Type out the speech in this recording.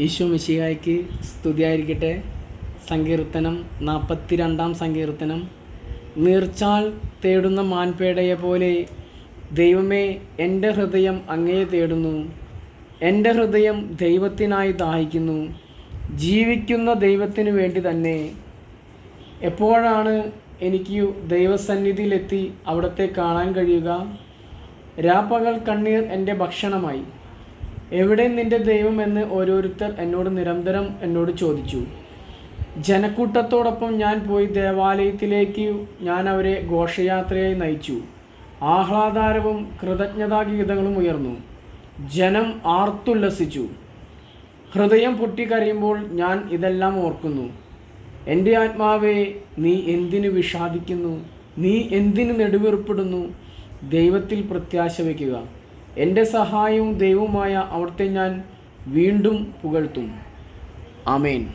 ഈശോ മിശിഹായ്ക്ക് സ്തുതിയായിരിക്കട്ടെ. സങ്കീർത്തനം നാൽപ്പത്തി രണ്ടാം സങ്കീർത്തനം. നീർച്ചാൽ തേടുന്ന മാൻപേടയെ പോലെ ദൈവമേ എന്റെ ഹൃദയം അങ്ങയെ തേടുന്നു. എന്റെ ഹൃദയം ദൈവത്തിനായി ദാഹിക്കുന്നു. ജീവിക്കുന്ന ദൈവത്തിന് വേണ്ടി തന്നെ. എപ്പോഴാണ് എനിക്ക് ദൈവസന്നിധിയിലെത്തി അവിടത്തെ കാണാൻ കഴിയുക? രാപ്പകൽ കണ്ണീർ എന്റെ ഭക്ഷണമായി. എവിടെ നിന്റെ ദൈവം എന്ന് ഓരോരുത്തർ എന്നോട് നിരന്തരം എന്നോട് ചോദിച്ചു. ജനക്കൂട്ടത്തോടൊപ്പം ഞാൻ പോയി ദേവാലയത്തിലേക്ക് ഞാൻ അവരെ ഘോഷയാത്രയായി നയിച്ചു. ആഹ്ലാദാരവും കൃതജ്ഞതാഗീതങ്ങളും ഉയർന്നു. ജനം ആർത്തുല്ലസിച്ചു. ഹൃദയം പൊട്ടിക്കരയുമ്പോൾ ഞാൻ ഇതെല്ലാം ഓർക്കുന്നു. എന്റെ ആത്മാവേ നീ എന്തിനു വിഷാദിക്കുന്നു? നീ എന്തിനു നെടുവീർപ്പെടുന്നു? ദൈവത്തിൽ പ്രത്യാശ വയ്ക്കുക. എന്റെ സഹായവും ദൈവവുമായ അവിടുത്തെ ഞാൻ വീണ്ടും പുകഴ്ത്തും. ആമേൻ.